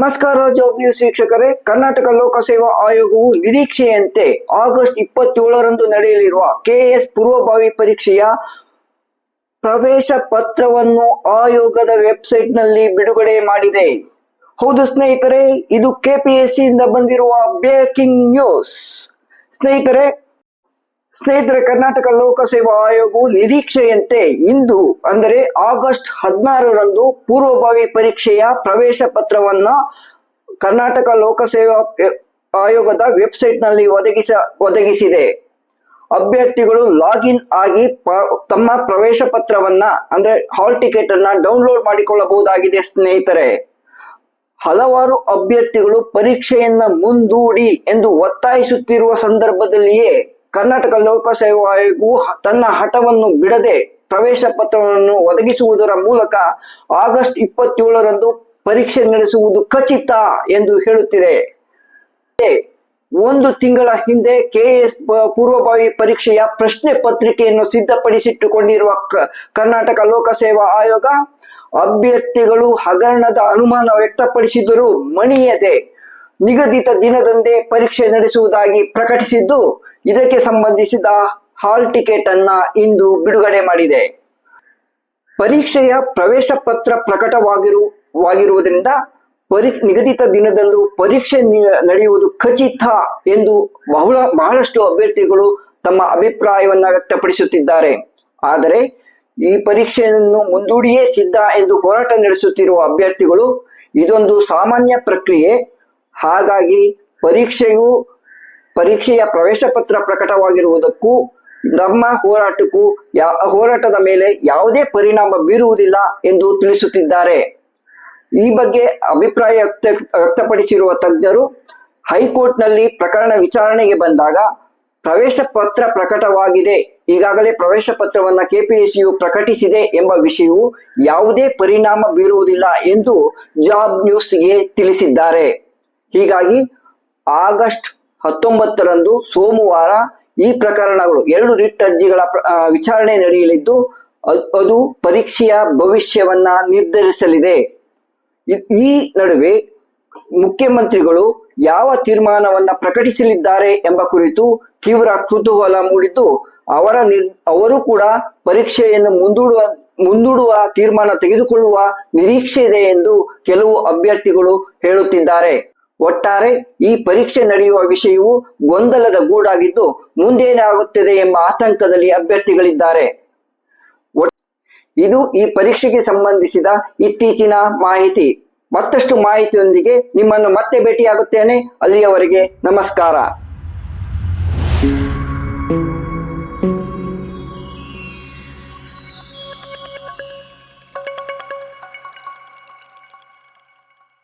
ನಮಸ್ಕಾರ job news ವೀಕ್ಷಕರೇ, ಕರ್ನಾಟಕ ಲೋಕಸೇವಾ ಆಯೋಗವು ನಿರೀಕ್ಷೆಯಂತೆ ಆಗಸ್ಟ್ ಇಪ್ಪತ್ತೇಳರಂದು ನಡೆಯಲಿರುವ ಕೆಎಸ್ ಪೂರ್ವಭಾವಿ ಪರೀಕ್ಷೆಯ ಪ್ರವೇಶ ಪತ್ರವನ್ನು ಆಯೋಗದ ವೆಬ್ಸೈಟ್ನಲ್ಲಿ ಬಿಡುಗಡೆ ಮಾಡಿದೆ. ಹೌದು ಸ್ನೇಹಿತರೆ, ಇದು ಕೆಪಿಎಸ್ಸಿ ಇಂದ ಬಂದಿರುವ ಬ್ರೇಕಿಂಗ್ ನ್ಯೂಸ್. ಸ್ನೇಹಿತರೆ ಸ್ನೇಹಿತರೆ, ಕರ್ನಾಟಕ ಲೋಕಸೇವಾ ಆಯೋಗವು ನಿರೀಕ್ಷೆಯಂತೆ ಇಂದು, ಅಂದರೆ ಆಗಸ್ಟ್ ಹದಿನಾರರಂದು ಪೂರ್ವಭಾವಿ ಪರೀಕ್ಷೆಯ ಪ್ರವೇಶ ಪತ್ರವನ್ನ ಕರ್ನಾಟಕ ಲೋಕಸೇವಾ ಆಯೋಗದ ವೆಬ್ಸೈಟ್ನಲ್ಲಿ ಒದಗಿಸ, ಒದಗಿಸಿದೆ. ಅಭ್ಯರ್ಥಿಗಳು ಲಾಗಿನ್ ಆಗಿ ತಮ್ಮ ಪ್ರವೇಶ ಪತ್ರವನ್ನ, ಅಂದ್ರೆ ಹಾಲ್ ಟಿಕೆಟ್ ಅನ್ನ ಡೌನ್ಲೋಡ್ ಮಾಡಿಕೊಳ್ಳಬಹುದಾಗಿದೆ ಸ್ನೇಹಿತರೆ. ಹಲವಾರು ಅಭ್ಯರ್ಥಿಗಳು ಪರೀಕ್ಷೆಯನ್ನ ಮುಂದೂಡಿ ಎಂದು ಒತ್ತಾಯಿಸುತ್ತಿರುವ ಸಂದರ್ಭದಲ್ಲಿಯೇ ಕರ್ನಾಟಕ ಲೋಕಸೇವಾ ಆಯೋಗವು ತನ್ನ ಹಠವನ್ನು ಬಿಡದೆ ಪ್ರವೇಶ ಪತ್ರವನ್ನು ಒದಗಿಸುವುದರ ಮೂಲಕ ಆಗಸ್ಟ್ ಇಪ್ಪತ್ತೇಳರಂದು ಪರೀಕ್ಷೆ ನಡೆಸುವುದು ಖಚಿತ ಎಂದು ಹೇಳುತ್ತಿದೆ. ಒಂದು ತಿಂಗಳ ಹಿಂದೆ ಕೆಎಸ್ ಪೂರ್ವಭಾವಿ ಪರೀಕ್ಷೆಯ ಪ್ರಶ್ನೆ ಪತ್ರಿಕೆಯನ್ನು ಸಿದ್ಧಪಡಿಸಿಟ್ಟುಕೊಂಡಿರುವ ಕರ್ನಾಟಕ ಲೋಕಸೇವಾ ಆಯೋಗ ಅಭ್ಯರ್ಥಿಗಳು ಹಗರಣದ ಅನುಮಾನ ವ್ಯಕ್ತಪಡಿಸಿದರೂ ಮಣಿಯದೆ ನಿಗದಿತ ದಿನದಂದೇ ಪರೀಕ್ಷೆ ನಡೆಸುವುದಾಗಿ ಪ್ರಕಟಿಸಿದ್ದು ಇದಕ್ಕೆ ಸಂಬಂಧಿಸಿದ ಹಾಲ್ ಟಿಕೆಟ್ ಅನ್ನ ಇಂದು ಬಿಡುಗಡೆ ಮಾಡಿದೆ. ಪರೀಕ್ಷೆಯ ಪ್ರವೇಶ ಪತ್ರ ಪ್ರಕಟವಾಗಿರುವುದರಿಂದ ಪರಿ, ನಿಗದಿತ ದಿನದಂದು ಪರೀಕ್ಷೆ ನಡೆಯುವುದು ಖಚಿತ ಎಂದು ಬಹುಳ, ಬಹಳಷ್ಟು ಅಭ್ಯರ್ಥಿಗಳು ತಮ್ಮ ಅಭಿಪ್ರಾಯವನ್ನ ವ್ಯಕ್ತಪಡಿಸುತ್ತಿದ್ದಾರೆ. ಆದರೆ ಈ ಪರೀಕ್ಷೆಯನ್ನು ಮುಂದೂಡಿಯೇ ಸಿದ್ಧ ಎಂದು ಹೋರಾಟ ನಡೆಸುತ್ತಿರುವ ಅಭ್ಯರ್ಥಿಗಳು ಇದೊಂದು ಸಾಮಾನ್ಯ ಪ್ರಕ್ರಿಯೆ. ಹಾಗಾಗಿ ಪರೀಕ್ಷೆಯು ಪರೀಕ್ಷೆಯ ಪ್ರವೇಶ ಪತ್ರ ಪ್ರಕಟವಾಗಿರುವುದಕ್ಕೂ ನಮ್ಮ ಹೋರಾಟಕ್ಕೂ ಹೋರಾಟದ ಮೇಲೆ ಯಾವುದೇ ಪರಿಣಾಮ ಬೀರುವುದಿಲ್ಲ ಎಂದು ತಿಳಿಸುತ್ತಿದ್ದಾರೆ. ಈ ಬಗ್ಗೆ ಅಭಿಪ್ರಾಯ ವ್ಯಕ್ತ, ವ್ಯಕ್ತಪಡಿಸಿರುವ ತಜ್ಞರು, ಹೈಕೋರ್ಟ್ನಲ್ಲಿ ಪ್ರಕರಣ ವಿಚಾರಣೆಗೆ ಬಂದಾಗ ಪ್ರವೇಶ ಪತ್ರ ಪ್ರಕಟವಾಗಿದೆ. ಈಗಾಗಲೇ ಪ್ರವೇಶ ಪತ್ರವನ್ನ ಕೆಪಿಎಸ್ಸಿಯು ಪ್ರಕಟಿಸಿದೆ ಎಂಬ ವಿಷಯವು ಯಾವುದೇ ಪರಿಣಾಮ ಬೀರುವುದಿಲ್ಲ ಎಂದು ಜಾಬ್ ನ್ಯೂಸ್ಗೆ ತಿಳಿಸಿದ್ದಾರೆ. ಹೀಗಾಗಿ, ಆಗಸ್ಟ್ ಹತ್ತೊಂಬತ್ತರಂದು ಸೋಮವಾರ ಈ ಪ್ರಕರಣಗಳು ಎರಡು ರಿಟ್ ಅರ್ಜಿಗಳ ವಿಚಾರಣೆ ನಡೆಯಲಿದ್ದು ಅದ್- ಅದು ಪರೀಕ್ಷೆಯ ಭವಿಷ್ಯವನ್ನ ನಿರ್ಧರಿಸಲಿದೆ. ಈ ನಡುವೆ ಮುಖ್ಯಮಂತ್ರಿಗಳು ಯಾವ ತೀರ್ಮಾನವನ್ನ ಪ್ರಕಟಿಸಲಿದ್ದಾರೆ ಎಂಬ ಕುರಿತು ತೀವ್ರ ಕುತೂಹಲ ಮೂಡಿದ್ದು, ಅವರ ನಿರ್, ಅವರು ಕೂಡ ಪರೀಕ್ಷೆಯನ್ನು ಮುಂದೂಡುವ ಮುಂದೂಡುವ ತೀರ್ಮಾನ ತೆಗೆದುಕೊಳ್ಳುವ ನಿರೀಕ್ಷೆ ಇದೆ ಎಂದು ಕೆಲವು ಅಭ್ಯರ್ಥಿಗಳು ಹೇಳುತ್ತಿದ್ದಾರೆ. ಒಟ್ಟಾರೆ ಈ ಪರೀಕ್ಷೆ ನಡೆಯುವ ವಿಷಯವು ಗೊಂದಲದ ಗೂಡಾಗಿದ್ದು ಮುಂದೇನಾಗುತ್ತದೆ ಎಂಬ ಆತಂಕದಲ್ಲಿ ಅಭ್ಯರ್ಥಿಗಳಿದ್ದಾರೆ. ಇದು ಈ ಪರೀಕ್ಷೆಗೆ ಸಂಬಂಧಿಸಿದ ಇತ್ತೀಚಿನ ಮಾಹಿತಿ. ಮತ್ತಷ್ಟು ಮಾಹಿತಿಯೊಂದಿಗೆ ನಿಮ್ಮನ್ನು ಮತ್ತೆ ಭೇಟಿಯಾಗುತ್ತೇನೆ. ಅಲ್ಲಿಯವರೆಗೆ ನಮಸ್ಕಾರ.